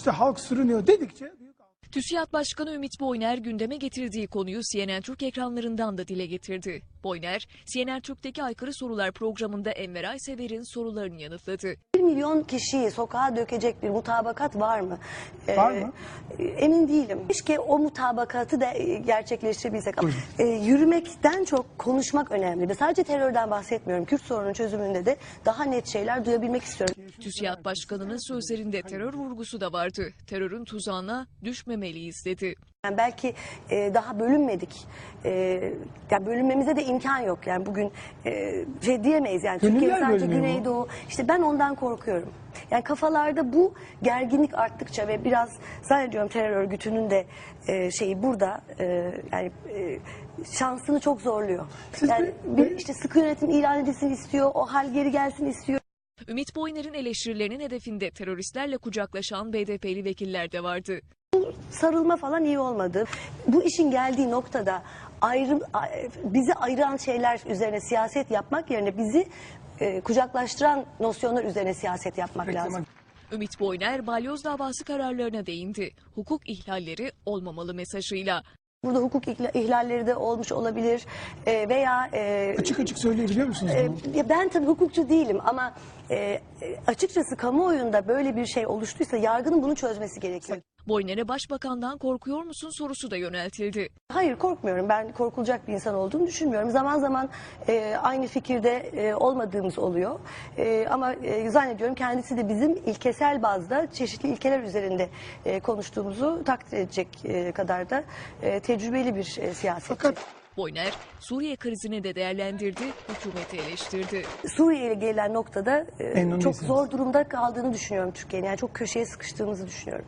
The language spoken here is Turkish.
İşte halk sürünüyor dedikçe TÜSİAD Başkanı Ümit Boyner gündeme getirdiği konuyu CNN Türk ekranlarından da dile getirdi. Boyner, CNN Türk'teki Aykırı Sorular programında Enver Aysever'in sorularını yanıtladı. 1 milyon kişiyi sokağa dökecek bir mutabakat var mı? Ee, Var mı? Emin değilim. Keşke o mutabakatı da e, gerçekleştirebilsek. Ee, yürümekten çok konuşmak önemli. Ve sadece terörden bahsetmiyorum. Kürt sorunun çözümünde de daha net şeyler duyabilmek istiyorum. TÜSİAD Başkanı'nın sözlerinde terör vurgusu da vardı. Terörün tuzağına düşmemeliyiz dedi. Yani belki e, daha bölünmedik. E, ya bölünmemize de imkan yok. Yani bugün e, şey diyemeyiz yani Gönüller Türkiye sadece bölünüyor mu? Güneydoğu. İşte ben ondan korkuyorum. Yani kafalarda bu gerginlik arttıkça ve biraz zannediyorum terör örgütünün de e, şeyi burada e, yani e, şansını çok zorluyor. Siz yani de- bir işte sıkı yönetim ilan edilsin istiyor. O hal geri gelsin istiyor. Ümit Boyner'in eleştirilerinin hedefinde teröristlerle kucaklaşan BDP'li vekiller de vardı. Sarılma falan iyi olmadı. Bu işin geldiği noktada ayrı bizi ayıran şeyler üzerine siyaset yapmak yerine bizi e, kucaklaştıran nosyonlar üzerine siyaset yapmak Peki, lazım. ama Ümit Boyner balyoz davası kararlarına değindi. Hukuk ihlalleri olmamalı mesajıyla. Burada hukuk ihla- ihlalleri de olmuş olabilir e, veya e, açık açık söyleyebiliyor musunuz e, bunu? ya ben tabii hukukçu değilim ama e, e, açıkçası kamuoyunda böyle bir şey oluştuysa yargının bunu çözmesi gerekiyor. Boyner'e başbakandan korkuyor musun sorusu da yöneltildi. Hayır korkmuyorum. Ben korkulacak bir insan olduğunu düşünmüyorum. Zaman zaman e, aynı fikirde e, olmadığımız oluyor. E, ama e, zannediyorum kendisi de bizim ilkesel bazda çeşitli ilkeler üzerinde e, konuştuğumuzu takdir edecek e, kadar da e, tecrübeli bir e, siyasetçi. Fakat Boyner, Suriye krizini de değerlendirdi, hükümeti eleştirdi. Suriye ile gelen noktada e, çok zor durumda kaldığını düşünüyorum Türkiye'nin. Yani çok köşeye sıkıştığımızı düşünüyorum.